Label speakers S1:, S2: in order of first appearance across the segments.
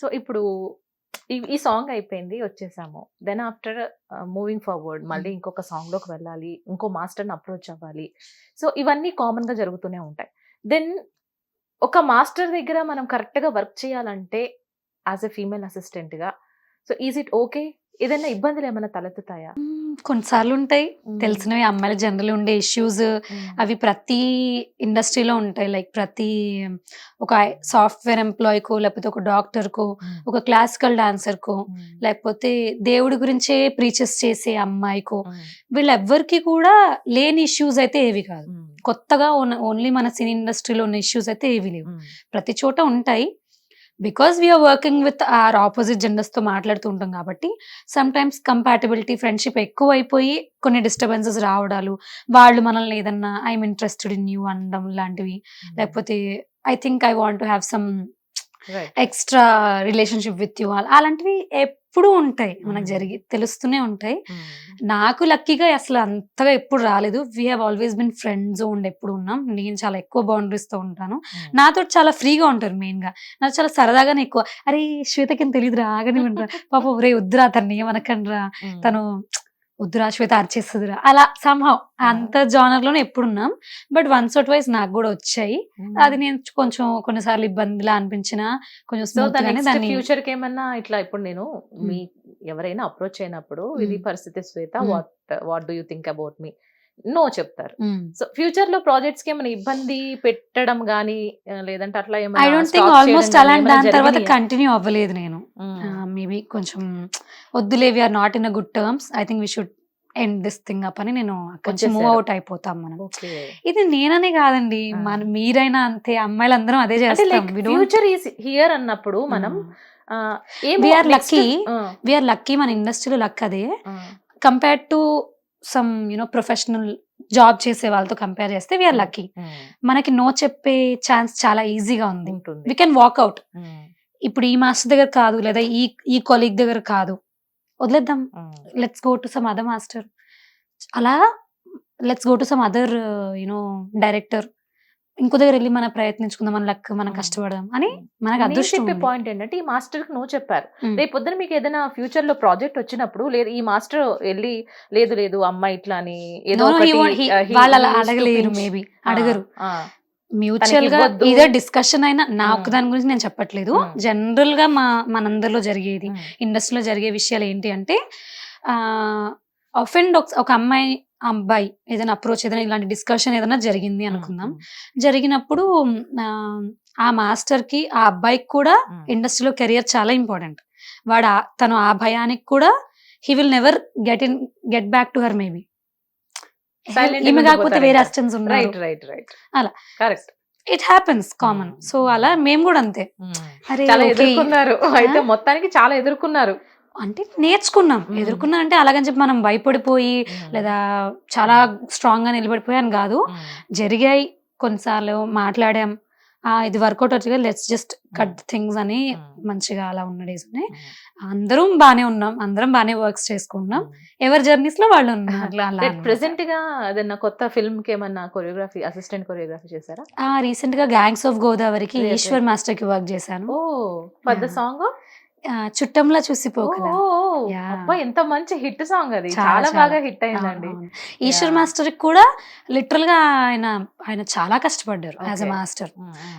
S1: So ఇప్పుడు ఈ song అయిపోయింది వచ్చేసాము. దెన్ ఆఫ్టర్ మూవింగ్ ఫార్వర్డ్ మళ్ళీ ఇంకొక సాంగ్లోకి వెళ్ళాలి ఇంకో మాస్టర్ని అప్రోచ్ అవ్వాలి. సో ఇవన్నీ కామన్గా జరుగుతూనే ఉంటాయి. దెన్ ఒక మాస్టర్ దగ్గర మనం కరెక్ట్గా వర్క్ చేయాలంటే యాజ్ ఎ ఫీమేల్ అసిస్టెంట్గా సో ఈజ్ ఇట్ ఓకే ఏదైనా ఇబ్బందులు ఏమైనా తలెత్తుతాయా?
S2: కొన్నిసార్లు ఉంటాయి తెలిసినవి అమ్మాయిల జనరల్ ఉండే ఇష్యూస్ అవి ప్రతి ఇండస్ట్రీలో ఉంటాయి. లైక్ ప్రతి ఒక సాఫ్ట్వేర్ ఎంప్లాయీకో లేకపోతే ఒక డాక్టర్కో ఒక క్లాసికల్ డాన్సర్కో లేకపోతే దేవుడి గురించే ప్రీచెస్ చేసే అమ్మాయికో వీళ్ళెవ్వరికి కూడా లేని ఇష్యూస్ అయితే ఏవి కాదు. కొత్తగా ఓన్లీ మన సినీ ఇండస్ట్రీలో ఉన్న ఇష్యూస్ అయితే ఏవి లేవు. ప్రతి చోట ఉంటాయి. Because we're working with our opposite జెండర్స్తో మాట్లాడుతూ ఉంటాం కాబట్టి సమ్ టైమ్స్ కంపాటబిలిటీ ఫ్రెండ్షిప్ ఎక్కువ అయిపోయి కొన్ని డిస్టర్బెన్సెస్ రావడాలు వాళ్ళు మనల్ని ఏదన్నా ఐఎమ్ ఇంట్రెస్టెడ్ ఇన్ యూ అనడం లాంటివి. లేకపోతే I think I want to have some extra relationship with you అలాంటివి ఎప్పుడూ ఉంటాయి. మనకు జరిగి తెలుస్తూనే ఉంటాయి. నాకు లక్కీగా అసలు అంతగా ఎప్పుడు రాలేదు. We have always been friends ఉండి ఎప్పుడు ఉన్నాం. నేను చాలా ఎక్కువ బౌండరీస్తో ఉంటాను. నాతో చాలా ఫ్రీగా ఉంటారు మెయిన్గా. నాకు చాలా సరదాగానే ఎక్కువ అరే శ్వేతకి తెలియదు రాగానే వినరా పాప ఒరే వద్దురా తను ఏమనకండ్రా. తను వద్దురా శ్వేత అరిచేస్తుందిరా. అలా సంహవ్ అంత జానర్లోనే ఎప్పుడున్నాం. బట్ వన్స్ ఆర్ ట్వైస్ నాకు కూడా వచ్చాయి. అది నేను కొంచెం కొన్నిసార్లు ఇబ్బందిలా అనిపించిన కొంచెం
S1: ఫ్యూచర్కి ఏమన్నా ఇట్లా ఇప్పుడు నేను మీ ఎవరైనా అప్రోచ్ అయినప్పుడు ఇది. పరిస్థితి Shweta. What what do you think about me no చెప్తారు. సో ఫ్యూచర్లో ప్రాజెక్ట్స్కి ఏమైనా ఇబ్బంది పెట్టడం గానీ లేదంటే అట్లా
S2: ఐ డోంట్ థింక్ ఆల్మోస్ట్ అలాంటి దాని తర్వాత? కంటిన్యూ అవ్వలేదు నేను. మేబీ కొంచెం వద్దులే we're not in a good terms I think we should end this thing up అని నేను నుంచి మూవ్. అవుట్ అయిపోతాం మనం ఇది నేననే కాదండి. మన మీరైనా అంతే అమ్మాయిలందరం అదే చేస్తాం
S1: ఫ్యూచర్ ఈస్ హియర్ అన్నప్పుడు మనం next-
S2: lucky.
S1: ఆ,
S2: వీఆర్ లక్కీ మన ఇండస్ట్రీలో లక్ అదే compare to some you know professional job చేసే వాళ్ళతో కంపేర్ చేస్తే వీఆర్ లక్కీ
S1: ఉమ్,
S2: మనకి నో చెప్పే ఛాన్స్ చాలా ఈజీగా ఉంది. వి కెన్ వాక్అవుట్ ఇప్పుడు ఈ మాస్టర్ దగ్గర కాదు లేదా ఈ ఈ కొలీగ్ దగ్గర కాదు. వదిలేద్దాం. Let's go to some other master అలా let's go to some other you know director ఇంకో దగ్గర వెళ్ళి మనం ప్రయత్నించుకుందాం మన లక్ మనం. కష్టపడదాం అని మనకు అదృష్టం
S1: చెప్పే. పాయింట్ ఏంటంటే ఈ మాస్టర్కి నో చెప్పారు. రేపు పొద్దున మీకు ఏదైనా ఫ్యూచర్లో ప్రాజెక్ట్ వచ్చినప్పుడు లేదు ఈ మాస్టర్ వెళ్ళి లేదు లేదు అమ్మాయి ఇట్లా అని ఏదో uh,
S2: వాళ్ళు అడగలేరు. మేబీ
S1: ఆ,
S2: అడగరు
S1: ఆ, మ్యూచువల్గా.
S2: ఇదే డిస్కషన్ అయినా నా. ఒక్క దాని గురించి నేను చెప్పట్లేదు. జనరల్గా మా మనందరిలో జరిగేది ఇండస్ట్రీలో జరిగే విషయాలు ఏంటి అంటే అఫెండ్ ఒక అమ్మాయి అబ్బాయి ఏదైనా అప్రోచ్ ఏదైనా ఇలాంటి డిస్కషన్ ఏదైనా జరిగింది అనుకుందాం. జరిగినప్పుడు ఆ, మాస్టర్కి ఆ అబ్బాయికి కూడా ఇండస్ట్రీలో కెరియర్ చాలా ఇంపార్టెంట్ వాడు తను ఆ భయానికి కూడా he will never get in get back to her maybe ఈమె కాకపోతే వేరే. అసిస్టెంట్స్
S1: రైట్ రైట్
S2: అలా.
S1: Correct
S2: it happens common. So అలా మేము కూడా అంతే. అరే
S1: చాలా. ఎదుర్కొన్నారు. అయితే మొత్తానికి చాలా ఎదుర్కొన్నారు.
S2: అంటే నేర్చుకున్నాం. ఎదుర్కొన్నా అంటే అలాగని చెప్పి మనం భయపడిపోయి లేదా చాలా స్ట్రాంగ్గా నిలబడిపోయాను కాదు. జరిగాయి కొన్నిసార్లు మాట్లాడాం. ఆ ఇది వర్కౌట్ వచ్చి లెట్స్ జస్ట్ కట్ థింగ్స్ అని. మంచిగా అలా ఉన్న డేస్ ఉన్నాయి
S1: ఉమ్,
S2: అందరం బానే ఉన్నాం. అందరం బానే వర్క్స్ చేసుకుంటున్నాం
S1: ఉమ్.
S2: ఎవరి జర్నీస్లో వాళ్ళు ఉన్నారు.
S1: ప్రెసెంట్గా ఏదన్నా కొత్త ఫిల్మ్కి ఏమన్నా కొరియోగ్రఫీ అసిస్టెంట్ కొరియోగ్రఫీ చేశారా?
S2: ఆ రీసెంట్గా గ్యాంగ్స్ ఆఫ్ గోదావరికి ఈశ్వర్ మాస్టర్కి వర్క్ చేశాను.
S1: Oh for the
S2: Yeah.
S1: Song
S2: చుట్టంలా చూసి పోకలా Yeah.
S1: అబ్బా ఎంత మంచి హిట్ సాంగ్ అది
S2: చాలా.
S1: బాగా హిట్ అయిందండి.
S2: ఈశ్వర్. మాస్టర్ కూడా లిటరల్గా ఆయన ఆయన చాలా కష్టపడ్డారు as a. Master.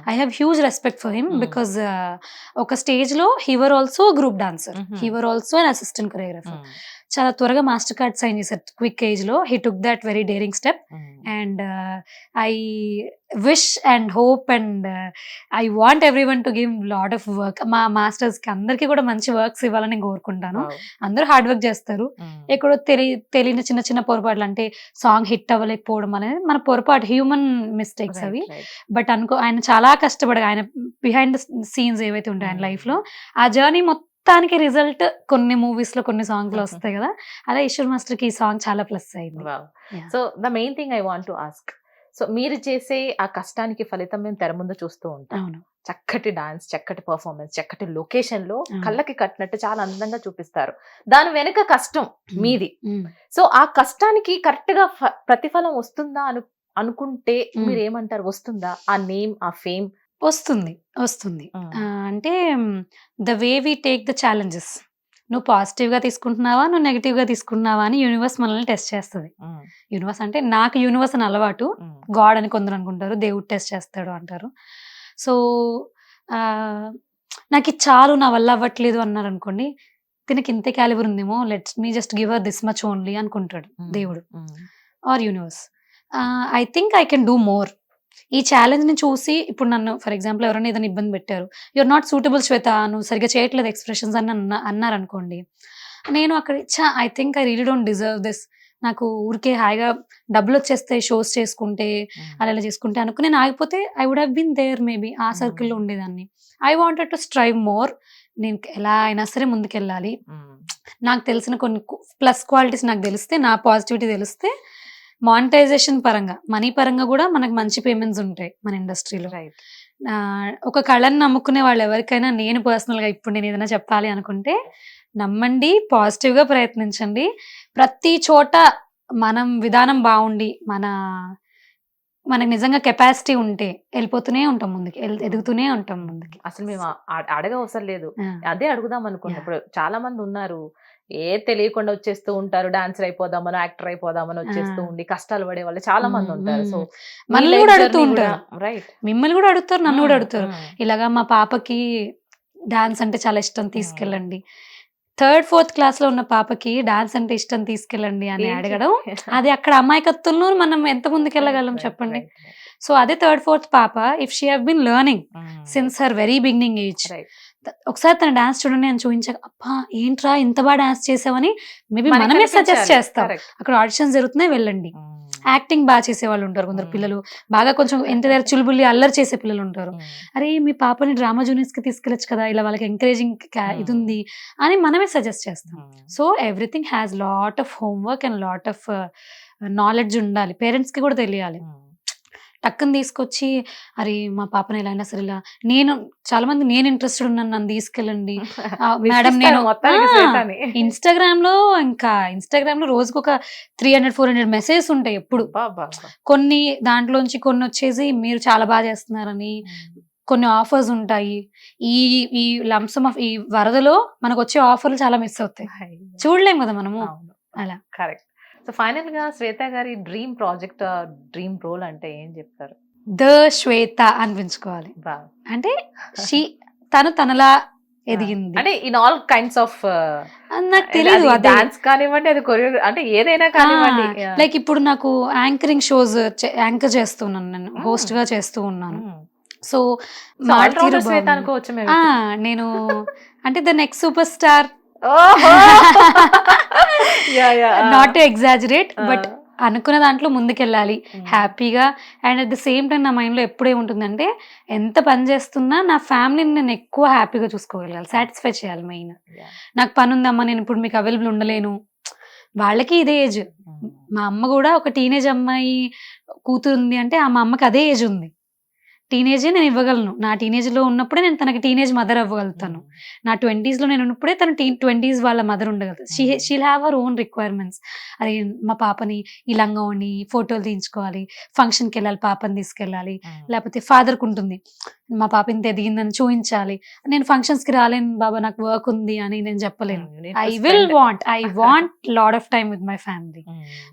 S2: I have huge respect for him. Because ఒక స్టేజ్లో he was also group dancer. He was also and assistant choreographer చాలా త్వరగా మాస్టర్ కార్డ్ సైన్ చేశారు క్విక్ ఏజ్లో he took that very daring step. And I wish and hope and I want every one to give lot of work మా మాస్టర్స్కి అందరికీ కూడా మంచి works ఇవ్వాలని నేను కోరుకుంటాను. అందరూ హార్డ్ వర్క్ చేస్తారు. ఎక్కడో తెలి తెలియని చిన్న చిన్న పొరపాట్లు అంటే సాంగ్ హిట్ అవ్వలేకపోవడం అనేది మన పొరపాటు హ్యూమన్ మిస్టేక్స్ అవి. బట్ అనుకో ఆయన చాలా కష్టపడి ఆయన బిహైండ్ సీన్స్ ఏవైతే ఉంటాయి ఆయన. లైఫ్లో ఆ జర్నీ మొత్తానికి రిజల్ట్ కొన్ని మూవీస్లో కొన్ని
S1: సాంగ్స్లో.
S2: వస్తాయి కదా. అలా ఈశ్వర్ మాస్టర్కి ఈ సాంగ్ చాలా ప్లస్ అయింది.
S1: So the main thing I want to ask so మీరు చేసే ఆ కష్టానికి ఫలితం మేము తెర ముందు చూస్తూ ఉంటాం. చక్కటి డాన్స్ చక్కటి పర్ఫార్మెన్స్ చక్కటి
S2: లొకేషన్లో.
S1: కళ్ళకి కట్టినట్టు చాలా అందంగా చూపిస్తారు. దాని వెనుక కష్టం మీది. సో ఆ కష్టానికి కరెక్ట్గా ప్రతిఫలం వస్తుందా అను అనుకుంటే. మీరు ఏమంటారు వస్తుందా? ఆ నేమ్ ఆ ఫేమ్?
S2: వస్తుంది. వస్తుంది. అంటే the way we take the challenges. నువ్వు పాజిటివ్గా తీసుకుంటున్నావా? నువ్వు నెగిటివ్గా తీసుకుంటున్నావా? అని యూనివర్స్ మనల్ని టెస్ట్ చేస్తుంది. యూనివర్స్ అంటే నాకు యూనివర్స్ అని అలవాటు గాడ్ అని కొందరు అనుకుంటారు. దేవుడు టెస్ట్ చేస్తాడు అంటారు. సో నాకు ఇది చాలు నా వల్ల అవ్వట్లేదు అన్నారు అనుకోండి దీనికి ఇంతే క్యాలిబర్ ఉందేమో let's me just give uh this much only అనుకుంటాడు దేవుడు or universe. I think I can do more. ఈ ఛాలెంజ్ని చూసి ఇప్పుడు నన్ను ఫర్ ఎగ్జాంపుల్ ఎవరైనా ఏదైనా ఇబ్బంది పెట్టారు యూఆర్ నాట్ సూటబుల్ శ్వేత నువ్వు సరిగ్గా చేయట్లేదు ఎక్స్ప్రెషన్స్ అని అన్న అన్నారనుకోండి నేను అక్కడ చా I think I really don't deserve this నాకు ఊరికే హాయిగా డబ్బులు వచ్చేస్తాయి షోస్ చేసుకుంటే అలా ఇలా చేసుకుంటే అనుకుని నేను ఆగిపోతే I would have been there maybe ఆ. సర్కిల్లో ఉండేదాన్ని. I wanted to strive more నేను ఎలా అయినా సరే ముందుకెళ్ళాలి. నాకు తెలిసిన కొన్ని ప్లస్ క్వాలిటీస్ నాకు తెలిస్తే నా పాజిటివిటీ తెలిస్తే మానిటైజేషన్ పరంగా మనీ పరంగా కూడా మనకు మంచి పేమెంట్స్ ఉంటాయి మన ఇండస్ట్రీలో
S1: రైట్
S2: ఒక కళను నమ్ముకునే వాళ్ళు ఎవరికైనా నేను పర్సనల్గా ఇప్పుడు నేను ఏదైనా చెప్పాలి అనుకుంటే నమ్మండి పాజిటివ్గా ప్రయత్నించండి. ప్రతి చోట మనం విధానం బాగుండి మన మనకు నిజంగా కెపాసిటీ ఉంటే వెళ్ళిపోతూనే ఉంటాం ముందుకి ఎదుగుతూనే ఉంటాం ముందుకి.
S1: అసలు మేము ఆ- అడగ అవసరం లేదు అదే అడుగుదాం అనుకున్నా
S2: Yeah.
S1: ఇప్పుడు చాలా మంది ఉన్నారు. ఏ తెలియకుండా వచ్చేస్తూ ఉంటారు. డాన్సర్ అయిపోదామనో యాక్టర్ అయిపోదామని వచ్చేస్తూ. ఉండి కష్టాలు పడే వాళ్ళు చాలా మంది ఉంటారు. సో.
S2: మనల్ని కూడా అడుగుతూ ఉంటారు.
S1: రైట్.
S2: మిమ్మల్ని కూడా అడుగుతారు నన్ను కూడా అడుగుతారు. ఇలాగా మా పాపకి డాన్స్ అంటే చాలా ఇష్టం తీసుకెళ్ళండి. థర్డ్ ఫోర్త్ క్లాస్లో ఉన్న పాపకి డాన్స్ అంటే ఇష్టం తీసుకెళ్ళండి అని అడగడం. అది అక్కడ అమాయకత్వంలో మనం ఎంత ముందుకెళ్ళగలం చెప్పండి? సో అదే థర్డ్ ఫోర్త్ పాప if she have been learning since her very beginning age ఒకసారి తన డాన్స్ చూడండి అని చూపించాక అబ్బా ఏంట్రా ఇంత బాగా డాన్స్ చేసావని మేబీ మనమే సజెస్ట్ చేస్తాం. అక్కడ ఆడిషన్స్ జరుగుతున్నాయి వెళ్ళండి. యాక్టింగ్ బాగా చేసే వాళ్ళు ఉంటారు కొందరు. పిల్లలు. బాగా కొంచెం ఎంత దగ్గర చులుబుల్లి అల్లరి చేసే పిల్లలు ఉంటారు. అరే మీ పాపని డ్రామా జూనియర్స్కి తీసుకెళ్ళచ్చు కదా ఇలా వాళ్ళకి ఎంకరేజింగ్. ఇది ఉంది అని మనమే సజెస్ట్ చేస్తాం. So everything has lot of homework and lot of knowledge ఉండాలి. పేరెంట్స్కి కూడా తెలియాలి. టక్కుని తీసుకొచ్చి అరే మా పాపని ఎలా అయినా సరే ఇలా నేను చాలా మంది నేను ఇంట్రెస్టెడ్ ఉన్నాను నన్ను తీసుకెళ్ళండి. మేడం నేను ఇన్స్టాగ్రామ్ లో ఇంకా ఇన్స్టాగ్రామ్లో రోజుకి ఒక three hundred four hundred messages ఉంటాయి ఎప్పుడు. కొన్ని దాంట్లోంచి కొన్ని వచ్చేసి మీరు చాలా బాగా చేస్తున్నారని కొన్ని ఆఫర్స్ ఉంటాయి. ఈ ఈ లంసం ఆఫ్ ఈ వరదలో మనకు వచ్చే ఆఫర్లు చాలా మిస్ అవుతాయి. చూడలేం కదా మనము. అలా.
S1: కరెక్ట్. సో ఫైనల్గా శ్వేత గారి డ్రీమ్ ప్రాజెక్ట్ డ్రీమ్ రోల్ అంటే ఏం చెప్తారు?
S2: ద శ్వేత అనిపించుకోవాలి. అంటే షీ తను తనలా ఎదిగింది.
S1: అంటే ఇన్ ఆల్ కైండ్స్ ఆఫ్
S2: నాకు తెలియదు
S1: డాన్స్ కానివ్వండి అది కొరియో అంటే ఏదైనా కానివ్వండి.
S2: లైక్ ఇప్పుడు నాకు యాంకరింగ్ షోస్ యాంకర్ చేస్తున్నాను నేను. హోస్ట్గా చేస్తూ ఉన్నాను. సో నేను అంటే the next super star. Not to exaggerate. But అనుకున్న దాంట్లో ముందుకెళ్ళాలి. హ్యాపీగా and at the same time నా మైండ్లో ఎప్పుడే ఉంటుందంటే ఎంత పని చేస్తున్నా నా ఫ్యామిలీని నేను ఎక్కువ హ్యాపీగా చూసుకోగలగాలి సాటిస్ఫై చేయాలి మెయిన్. నాకు పని ఉందమ్మా నేను ఇప్పుడు మీకు అవైలబుల్ ఉండలేను వాళ్ళకి ఇదే ఏజ్
S1: Mm.
S2: మా అమ్మ కూడా ఒక టీనేజ్ అమ్మాయి కూతురు ఉంది అంటే ఆ మా అమ్మకి అదే ఏజ్ ఉంది టీనేజే నేను ఇవ్వగలను. నా టీనేజ్లో ఉన్నప్పుడే నేను తనకి టీనేజ్ మదర్ అవ్వగలుగుతాను. నా ట్వంటీస్లో నేను ఉన్నప్పుడే తన టీ ట్వంటీస్ వాళ్ళ mother ఉండగలుగుతాను she. She'll have our own requirements అది మా పాపని ఈ లంగోని ఫోటోలు తీయించుకోవాలి. ఫంక్షన్కి వెళ్ళాలి పాపని తీసుకెళ్ళాలి.
S1: Mm.
S2: లేకపోతే ఫాదర్కి ఉంటుంది. మా పాప ఇంత ఎదిగిందని చూపించాలి నేను functions కి రాలేను బాబా నాకు వర్క్ ఉంది అని నేను చెప్పలేను. I will want I want lot of time with my family.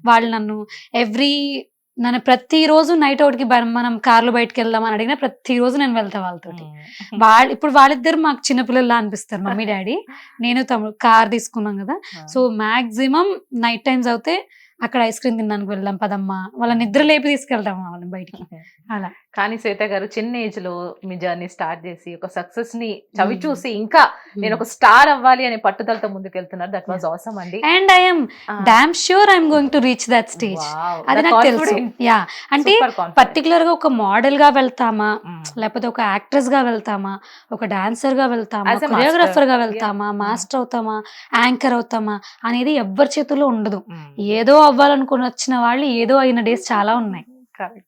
S2: వాళ్ళు నన్ను ఎవ్రీ నన్ను ప్రతిరోజు నైట్ అవుట్కి మనం కార్లో బయటకు వెళ్దాం అని అడిగినా ప్రతిరోజు నేను వెళ్తా వాళ్ళతోటి. వాళ్ళు ఇప్పుడు వాళ్ళిద్దరు మాకు చిన్నపిల్లల్లా అనిపిస్తారు. మమ్మీ డాడీ నేను తమ్ముడు కార్ తీసుకున్నాం కదా. సో మాక్సిమం నైట్ టైమ్స్ అవుతే అక్కడ ఐస్ క్రీమ్ తినడానికి వెళ్దాం పదమ్మా. వాళ్ళ నిద్ర లేపి తీసుకెళ్తాం వాళ్ళని బయటికి. అలా.
S1: కానీ శ్వేత గారు చిన్న ఏజ్లో మీ జర్నీ స్టార్ట్ చేసి ఒక సక్సెస్ని చవి. చూసి ఇంకా నేను ఒక స్టార్ అవ్వాలి అనే పట్టుదలతో ముందుకు వెళ్తున్నారు దట్ వాజ్ అవసరం అండి
S2: and I'm. Damn sure I'm going to reach that stage. అది నాకు తెలుసు. యా అంటే. పర్టికులర్గా ఒక మోడల్గా వెళ్తామా. లేకపోతే ఒక యాక్ట్రెస్గా వెళ్తామా ఒక డాన్సర్గా వెళ్తామా
S1: కొరియోగ్రాఫర్గా.
S2: వెళ్తామా. మాస్టర్ అవుతామా యాంకర్ అవుతామా అనేది ఎవ్వరి చేతుల్లో ఉండదు. ఏదో అవ్వాలనుకుని వచ్చిన వాళ్ళు ఏదో అయిన డేస్ చాలా ఉన్నాయి.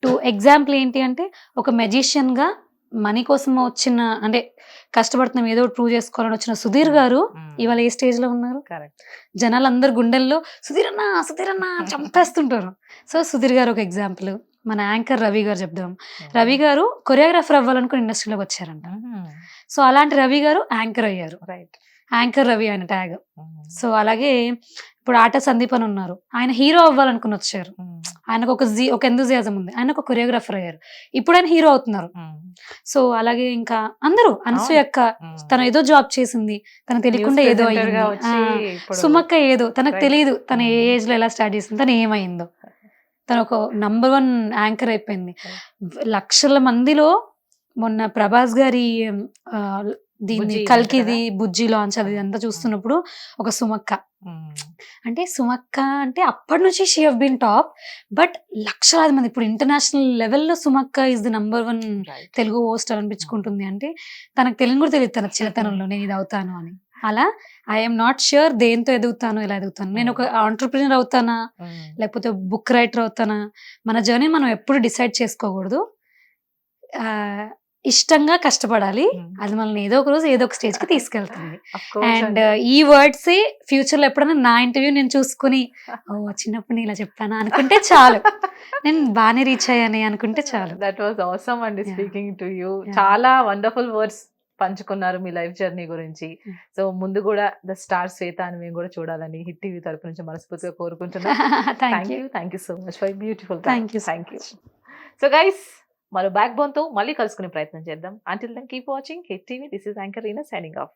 S2: టు ఎగ్జాంపుల్ ఏంటి అంటే ఒక మెజిషియన్గా మనీ కోసం వచ్చిన అంటే కష్టపడుతున్నాం ఏదో ప్రూవ్ చేసుకోవాలని వచ్చిన సుధీర్ గారు
S1: Mm.
S2: ఇవాళ ఏ స్టేజ్లో ఉన్నారు. జనాలు అందరు గుండెల్లో సుధీర్ అన్న సుధీర్ అన్న అని చంపేస్తుంటారు సో సుధీర్ గారు ఒక ఎగ్జాంపుల్ మన యాంకర్ రవి గారు చెప్దాం. రవి గారు కొరియోగ్రాఫర్ అవ్వాలనుకుని ఇండస్ట్రీలోకి వచ్చారంట. సో అలాంటి రవి గారు యాంకర్ అయ్యారు.
S1: రైట్
S2: యాంకర్ రవి ఆయన ట్యాగ్. సో అలాగే ఇప్పుడు ఆట సందీప్ అని ఉన్నారు. ఆయన హీరో అవ్వాలనుకుని వచ్చారు. ఆయనకు ఒక జీ ఒక ఎంతజియాజం ఉంది. ఆయన ఒక కొరియోగ్రాఫర్ అయ్యారు. ఇప్పుడు ఆయన హీరో అవుతున్నారు. సో అలాగే ఇంకా అందరూ అనసూయక్క తను ఏదో జాబ్ చేసింది తనకు తెలియకుండా ఏదో సుమక్క ఏదో తనకు. తెలియదు తన ఏ. ఏజ్లో ఎలా స్టార్ట్ చేసింది తను ఏమైందో. తను ఒక నంబర్ వన్ యాంకర్ అయిపోయింది. లక్షల మందిలో మొన్న ప్రభాస్ గారి దీన్ని కల్కిది బుజ్జి లాంచ్ అది అంతా చూస్తున్నప్పుడు ఒక సుమక్క. అంటే సుమక్క అంటే అప్పటి నుంచి she have been top but లక్షలాది మంది ఇప్పుడు ఇంటర్నేషనల్ లెవెల్లో సుమక్క is the number one Telugu host అనిపించుకుంటుంది. అంటే తనకు తెలియని కూడా తెలియదు తన చిన్నతనంలో నేను ఇది అవుతాను అని. అలా ఐఎమ్ నాట్ ష్యూర్ దేంతో ఎదుగుతాను ఎలా ఎదుగుతాను. నేను ఒక ఆంటర్ప్రినర్ అవుతానా లేకపోతే బుక్ రైటర్ అవుతానా? మన జర్నీ మనం ఎప్పుడు డిసైడ్ చేసుకోకూడదు. ఆ, ఇష్టంగా కష్టపడాలి. అది మనల్ని ఏదో ఒక రోజు ఏదో ఒక స్టేజ్కి తీసుకెళ్తుంది. అండ్. ఈ వర్డ్స్ ఫ్యూచర్లో ఎప్పుడైనా నా ఇంటర్వ్యూ నేను చూసుకుని ఓ చిన్నప్పుడు నేను ఇలా చెప్పానా? అనుకుంటే చాలు. నేను బాగానే రీచ్ అయ్యాను అనుకుంటే చాలు.
S1: దట్ వాజ్ అవసరం అండి. Speaking to you. చాలా వండర్ఫుల్ వర్డ్స్ పంచుకున్నారు మీ లైఫ్ జర్నీ గురించి. సో ముందు కూడా ద స్టార్ శ్వేత అని మేము కూడా చూడాలని హిట్ టీవీ తరపు నుంచి మనస్ఫూర్తిగా కోరుకుంటున్నాం.
S2: Thank
S1: thank
S2: you
S1: you thank you so much for beautiful
S2: you so
S1: thank you. So guys మరో బ్యాక్ బోన్తో మళ్ళీ కలుసుకునే ప్రయత్నం చేద్దాం. Until then keep watching Hit TV this is anchor Reena signing off